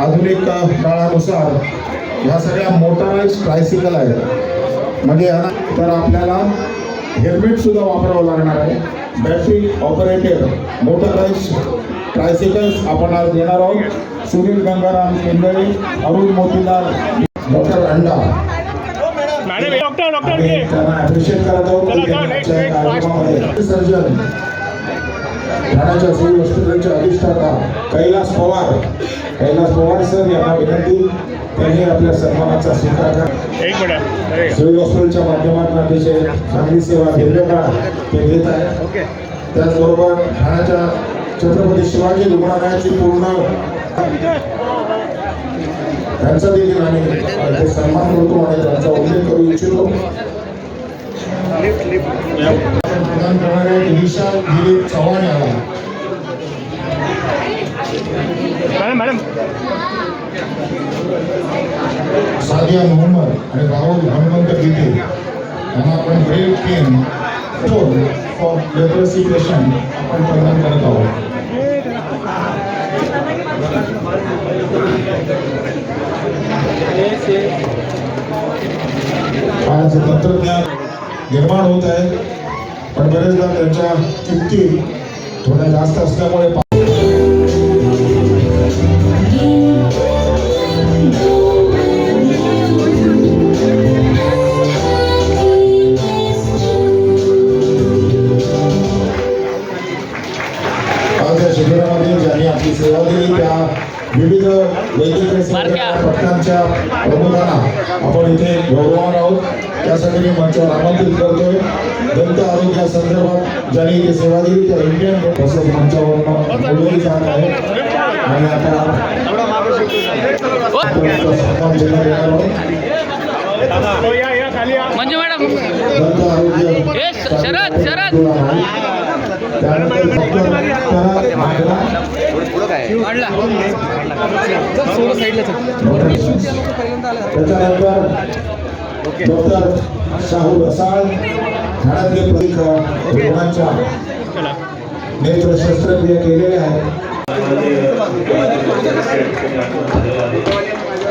आधुनिक काळानुसार ह्या सगळ्या मोटराईज ट्रायसिकल आहेत. म्हणजे तर आपल्याला हेल्मेट सुद्धा वापरावं लागणार आहे. बॅटरी ऑपरेटेड मोटराईज ट्रायसिकल्स आपण आज देणार आहोत. सुनील गंगाराम केंदळे अरुण मोतीलाल डॉक्टर अंडा डॉक्टर डॉक्टर त्यांना करत आहोत. की चला, त्यांनी चला, आजच्या next, next, कार्यक्रमामध्ये सर्जन ठाण्याच्या सिव्हिल हॉस्पिटलचे अधिष्ठाता कैलास पवार. कैलास पवार सर यांना विनंती त्यांनी आपल्या सन्मानाचा स्वीकार सिव्हिल हॉस्पिटलच्या माध्यमातून अतिशय चांगली सेवा दीर्घकाळ ते देत आहे त्याचबरोबर ठाण्याच्या छत्रपती शिवाजी रुग्णालयाची पूर्ण त्यांचा देखील आम्ही सन्मान करतो आणि त्यांचा उल्लेख करू इच्छितो. प्रदान करणारे विशाल दिलीप चव्हाण याला मॅडम मॅडम सादिया मोहम्मद आणि राहुल हनुमंत गीते यांना आपण braille pen for leprosy patient आपण प्रदान करत आहोत आज तंत्रज्ञान निर्माण होत आहे. पण बरेचदा त्यांच्या किमती थोड्या जास्त असल्यामुळे शिबिरामध्ये ज्यांनी आपली सेवा दिली त्या विविध वैद्यकीय पथकांच्या प्रमुखांना आपण इथे गौरवणार आहोत. त्यासाठी मी मंचावर आमंत्रित करतोय. दंत आरोग्यासंदर्भात ज्यांनी इथे सेवा दिली त्या इंडियन तसंच मंचावर बोलवली जात आहे. आणि आता मॅडम आरोग्य शरद, शरद. मागला त्याच्यानंतर डॉक्टर शाहू रसाळ ठाण्यातले प्रमुख रुग्णांच्या नेत्र शस्त्रक्रिया केलेल्या आहेत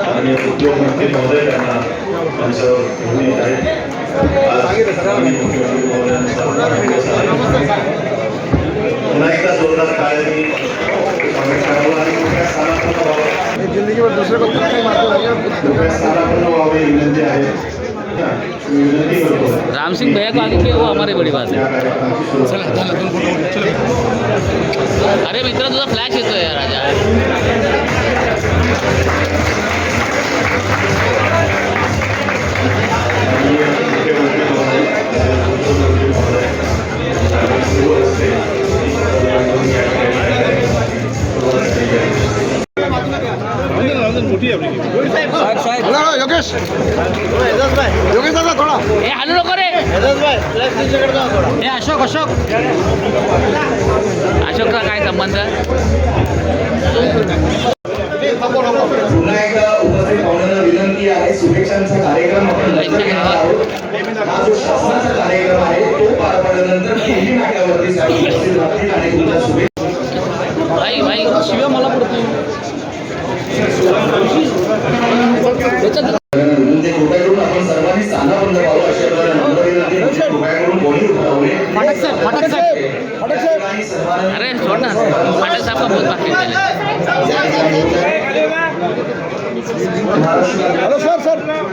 आणि उद्योगमंत्री महोदय आज आम्ही मुख्यमंत्री महोदयांचा पुन्हा एकदा जोरदार कृपया स्थानापन्न व्हावे ही विनंती आहे राम सिंह भैया को आगे किया वो हमारी बड़ी बात है। अरे मित्र तुझा फ्लॅश येतोय यार राजा ए हालू नको रे अशोक अशोक अशोकचा काय संबंध पुन्हा एकदा उपस्थित पाहुण्यांना विनंती आहे शुभेच्छांचा कार्यक्रम आपण नंतर घेणार आहोत हा जो शासनाचा कार्यक्रम आहे तो पार पडल्यानंतर नाट्यावरती साहेब उपस्थित राहतील आणि तुमच्या शुभेच्छा भाई भाई शिव मला पडतो विनंती कृपयाकडून आपण सर्वांनी स्थानाबंद व्हावं अशा प्रकारे नम्र विनंती म्हणजे कृपयाकडून कोणी उतरवणे आणि सर्वांना अरे सोड ना पाटील साहेब का बहुत बाकी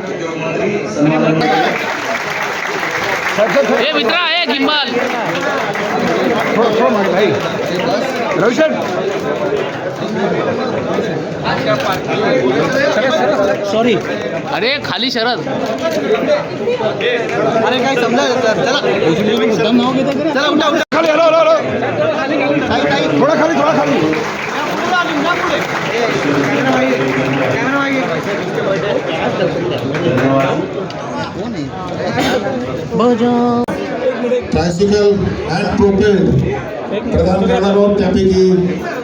उद्योगमंत्री सन्माननीय ए मित्रा ए गिंबल सॉरी. अरे खाली शरद. अरे काय समजा चला. चला उठा उठा खाली हॅलो हॅलो काही काही थोडा खाली थोडा खाली ट्रायसिकल अँड प्रोपेड प्रदान करणार आहोत त्यापैकी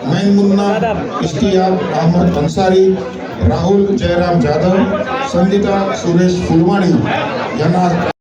मैन मुन्ना अहमद अन्सारी राहुल जयराम जाधव संगीता सुरेश फुलवाणी यांना